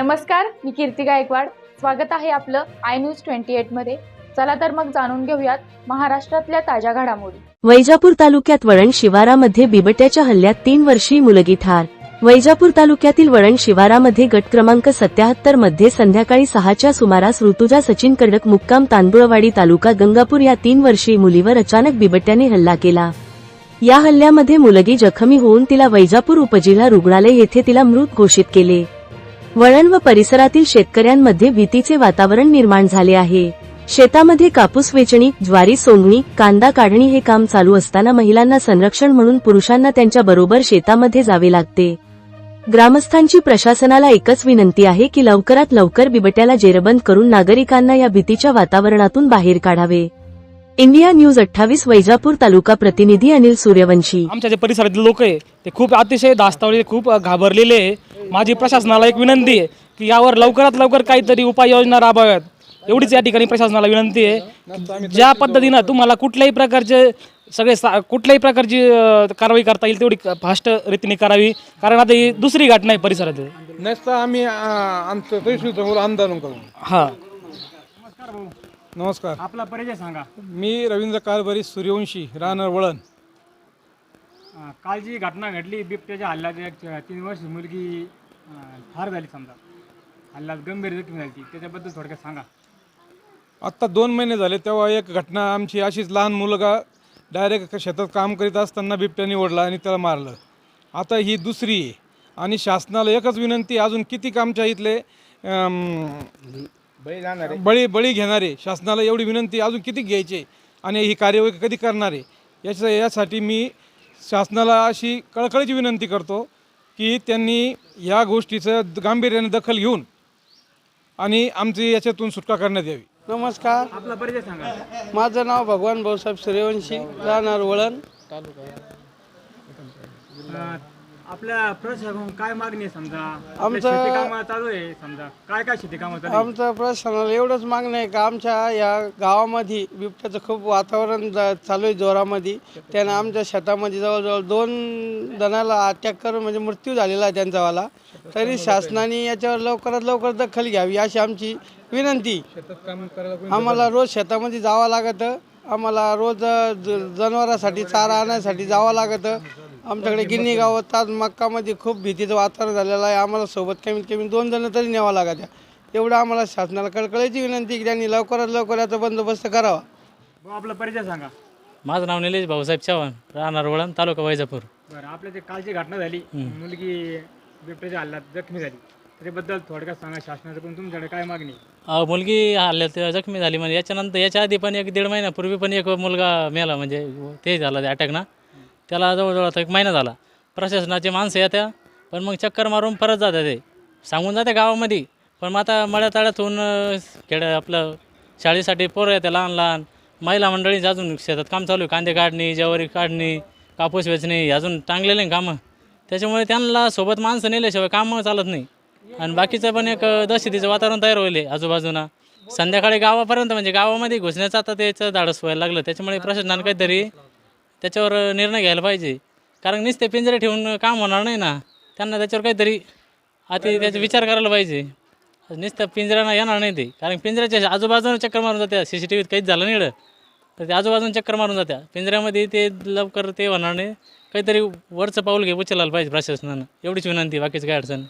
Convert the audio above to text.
नमस्कार मी कीर्ती गायकवाड. स्वागत आहे आपलं आय न्यूज ट्वेंटी एटमध्ये चला तर मग जाणून घेऊयात महाराष्ट्रातल्या ताज्या घडामोडी. वैजापूर तालुक्यात वळण शिवारामध्ये बिबट्याच्या हल्ल्यात तीन वर्षीय मुलगी ठार. वैजापूर तालुक्यातील वळण शिवारामध्ये गट क्रमांक सत्याहत्तरमध्ये संध्याकाळी सहाच्या सुमारास ऋतुजा सचिन कडक मुक्काम तांदुळवाडी तालुका गंगापूर या तीन वर्षीय मुलीवर अचानक बिबट्याने हल्ला केला. या हल्ल्यामध्ये मुलगी जखमी होऊन तिला वैजापूर उपजिल्हा रुग्णालय येथे तिला मृत घोषित केले. वळण व परिसरातील शेतकऱ्यांमध्ये भीतीचे वातावरण निर्माण झाले आहे. शेतामध्ये कापूस वेचणी ज्वारी सोंगणी कांदा काढणी हे काम चालू असताना महिलांना संरक्षण म्हणून पुरुषांना त्यांच्या बरोबर शेतामध्ये जावे लागते. ग्रामस्थांची प्रशासनाला एकच विनंती आहे की लवकरात लवकर बिबट्याला जेरबंद करून नागरिकांना या भीतीच्या वातावरणातून बाहेर काढावे. इंडिया न्यूज अठ्ठावीस वैजापूर तालुका प्रतिनिधी अनिल सूर्यवंशी. आमच्या जे परिसरातील लोक आहे ते खूप अतिशय दास्तावले खूप घाबरलेले आहे. माझी प्रशासनाला एक विनंती आहे की यावर लवकरात लवकर काहीतरी उपाययोजना राबवाव्यात. एवढीच या ठिकाणी प्रशासनाला विनंती आहे ज्या पद्धतीनं तुम्हाला कुठल्याही प्रकारचे सगळे सा कुठल्याही प्रकारची कारवाई करता येईल तेवढी फास्ट रीतीने करावी. कारण आता ही दुसरी घटना आहे परिसरातील. नेक्स्ट आम्ही आमचं तहसील समोर आंदोलन करू हां. नमस्कार आपला परिचय सांगा. मी रवींद्र कारभारी सूर्यवंशी राहणार वळण. अं, काल जी घटना घडली बिबट्याच्या हल्ल्यात एक तीन वर्ष मुलगी ठार झाली समजा. हल्ल्यात गंभीर जखमी झाली ती. त्याच्याबद्दल थोडक्यात सांगा. आत्ता दोन महिने झाले तेव्हा एक घटना आमची अशीच लहान मुलगा डायरेक्ट शेतात काम करीत असताना बिबट्याने ओढला आणि त्याला मारलं. आता ही दुसरी आहे. आणि शासनाला एकच विनंती अजून किती आमच्या इथले बळी बळी घेणारे. शासनाला एवढी विनंती अजून किती घ्यायचे? आणि ही कार्यवाही कधी करणार आहे? याच्या यासाठी मी शासनाला अशी कळकळीची विनंती करतो. की त्यांनी या गोष्टीचं गांभीर्याने दखल घेऊन आणि आमची याच्यातून सुटका करण्यात यावी. नमस्कार. आपला परिचय सांगा. माझं नाव भगवान भाऊसाहेब सूर्यवंशी राहणार वळण. आपल्या प्रशासनाकडून काय मागणी आहे समजा? आमचं- शेती कामं चालू आहे समजा. काय काय शेती कामं चालू आहे? आमचं प्रशासनाला एवढंच मागणं आहे का आमच्या या गावामध्ये बिबट्याचं खूप वातावरण ज- चालू आहे जोरामध्ये. त्यानं आमच्या शेतामध्ये जवळजवळ दोन जणाला अटॅक करून म्हणजे मृत्यू झालेला आहे त्यांचावाला तरी शासनाने याच्यावर लवकरात लवकर दखल घ्यावी अशी आमची विनंती. आम्हाला रोज शेतामध्ये जावं लागतं. आम्हाला रोज अ, ज- जनावरांसाठी चारा आणण्यासाठी जावं लागतं. आमच्याकडे गिन्नी गावात ताज मक्कामध्ये खूप भीतीचं वातावरण झालेलं आहे. आम्हाला सोबत कमीत कमी दोन जण तरी न्यावं लागत एवढं आम्हाला शासनाला कळकळीची विनंती की त्यांनी लवकरात लवकर याचा बंदोबस्त करावा. भाऊ, आपला परिचय सांगा. माझं नाव निलेश भाऊसाहेब चव्हाण राहणार वळण तालुका वैजापूर. बरं आपल्या जे कालची घटना झाली मुलगी बिबट्याच्या हल्ल्यात जखमी झाली. त्याच्याबद्दल थोडक्यात सांगा शासनाकडून तुमच्याकडे काय मागणी? अहो, मुलगी हल्ल्यात जखमी झाली म्हणजे याच्यानंतर याच्या आधी पण एक दीड महिन्यापूर्वी पण एक मुलगा मेला म्हणजे ते झाला अटॅक ना. त्याला जवळजवळ आता एक महिना झाला. प्रशासनाचे माणसं येत्या पण मग चक्कर मारून परत जातात ते. सांगून जाते गावामध्ये पण मग आता मळ्यातळ्यातून अं, खेड्या आपलं शाळेसाठी पोरं येते लहान लहान. महिला मंडळी अजून शेतात काम चालू आहे. कांदे काढणी ज्वारी काढणी कापूस वेचणे हे अजून टांगलेले कामं. त्याच्यामुळे त्यांना सोबत माणसं नेल्याशिवाय कामं चालत नाही. आणि बाकीचं पण एक अ, दहशतीचं वातावरण तयार होईल आजूबाजूला संध्याकाळी गावापर्यंत म्हणजे गावामध्ये घुसण्याचं आता त्याचं धाडस व्हायला लागलं. त्याच्यामुळे प्रशासनानं काहीतरी त्याच्यावर निर्णय घ्यायला पाहिजे. कारण नुसते पिंजरे ठेवून काम होणार नाही ना त्यांना त्याच्यावर काहीतरी आता त्याचा विचार करायला पाहिजे. नुसतं पिंजऱ्यानं येणार नाही ते. कारण पिंजऱ्याच्या आजूबाजूनं चक्कर मारून जात्या. सी सी टी व्हीत काहीच झालं नाही तर ते आजूबाजून चक्कर मारून जात्या. पिंजऱ्यामध्ये ते लवकर ते होणार नाही. काहीतरी वरचं पाऊल घे उचलायला पाहिजे प्रशासनानं. एवढीच विनंती. बाकीचं काय अडचण.